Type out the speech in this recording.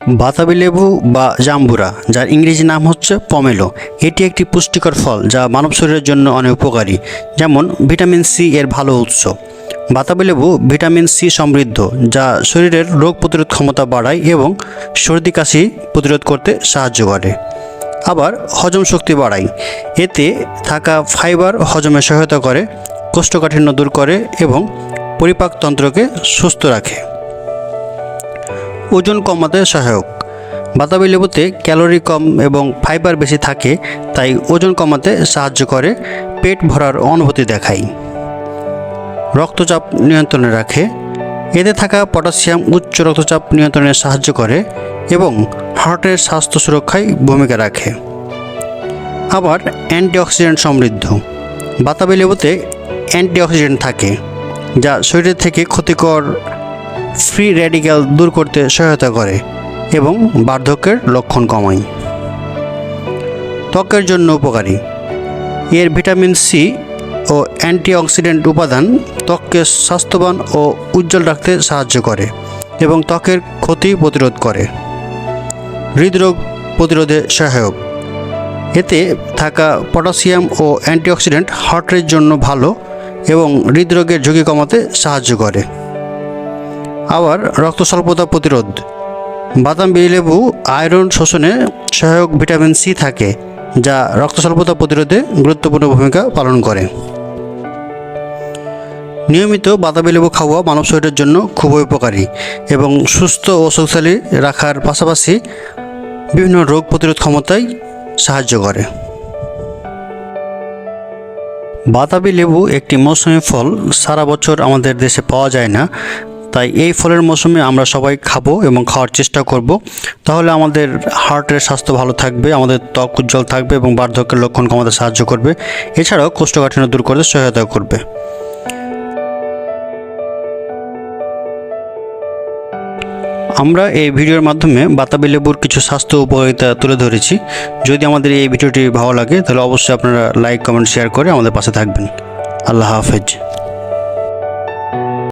বাতাবি লেবু বা জাম্বুরা, যার ইংরেজি নাম হচ্ছে পমেলো। এটি একটি পুষ্টিকর ফল যা মানব শরীরের জন্য অনেক উপকারী, যেমন ভিটামিন সি এর ভালো উৎস। বাতাবি লেবু ভিটামিন সি সমৃদ্ধ, যা শরীরের রোগ প্রতিরোধ ক্ষমতা বাড়ায় এবং সর্দি কাশি প্রতিরোধ করতে সাহায্য করে। আবার হজম শক্তি বাড়ায়। এতে থাকা ফাইবার হজমে সহায়তা করে, কোষ্ঠকাঠিন্য দূর করে এবং পরিপাকতন্ত্রকে সুস্থ রাখে। ওজন কমাতে সহায়ক। বাতাবি লেবুতে ক্যালোরি কম এবং ফাইবার বেশি থাকে, তাই ওজন কমাতে সাহায্য করে, পেট ভরার অনুভূতি দেখায়। রক্তচাপ নিয়ন্ত্রণে রাখে, এতে থাকা পটাশিয়াম উচ্চ রক্তচাপ নিয়ন্ত্রণে সাহায্য করে এবং হার্টের স্বাস্থ্য সুরক্ষায় ভূমিকা রাখে। আবার অ্যান্টিঅক্সিডেন্ট সমৃদ্ধ। বাতাবি লেবুতে অ্যান্টিঅক্সিডেন্ট থাকে, যা শরীরের থেকে ক্ষতিকর ফ্রি র্যাডিক্যাল দূর করতে সহায়তা করে এবং বার্ধক্যের লক্ষণ কমায়। ত্বকের জন্য উপকারী। এর ভিটামিন সি ও অ্যান্টিঅক্সিডেন্ট উপাদান ত্বককে স্বাস্থ্যবান ও উজ্জ্বল রাখতে সাহায্য করে এবং ত্বকের ক্ষতি প্রতিরোধ করে। হৃদরোগ প্রতিরোধে সহায়ক। এতে থাকা পটাশিয়াম ও অ্যান্টিঅক্সিডেন্ট হার্টের জন্য ভালো এবং হৃদরোগের ঝুঁকি কমাতে সাহায্য করে। আবার রক্ত স্বল্পতা প্রতিরোধ। বাদাম লেবু, আয়রন, শোষণে সহায়ক ভিটামিন সি থাকে, যা রক্ত স্বল্পতা প্রতিরোধে গুরুত্বপূর্ণ ভূমিকা পালন করে। নিয়মিত বাদামি লেবু খাওয়া মানব শরীরের জন্য খুবই উপকারী এবং সুস্থ ও শক্তিশালী রাখার পাশাপাশি বিভিন্ন রোগ প্রতিরোধ ক্ষমতায় সাহায্য করে। বাতাবি লেবু একটি মৌসুমী ফল সারা বছর আমাদের দেশে পাওয়া যায় না তাই এই ফলের মৌসুমে আমরা সবাই খাব এবং খাওয়ার চেষ্টা করব। তাহলে আমাদের হার্টের স্বাস্থ্য ভালো থাকবে, আমাদের ত্বক উজ্জ্বল থাকবে এবং বার্ধক্যের লক্ষণ কমাতে সাহায্য করবে। এছাড়াও কোষ্ঠকাঠিন্য দূর করতে সহায়তা করবে। আমরা এই ভিডিওর মাধ্যমে বাতাবি লেবুর কিছু স্বাস্থ্য উপকারিতা তুলে ধরেছি। যদি আমাদের এই ভিডিওটি ভালো লাগে, তাহলে অবশ্যই আপনারা লাইক, কমেন্ট, শেয়ার করে আমাদের পাশে থাকবেন। আল্লাহ হাফেজ।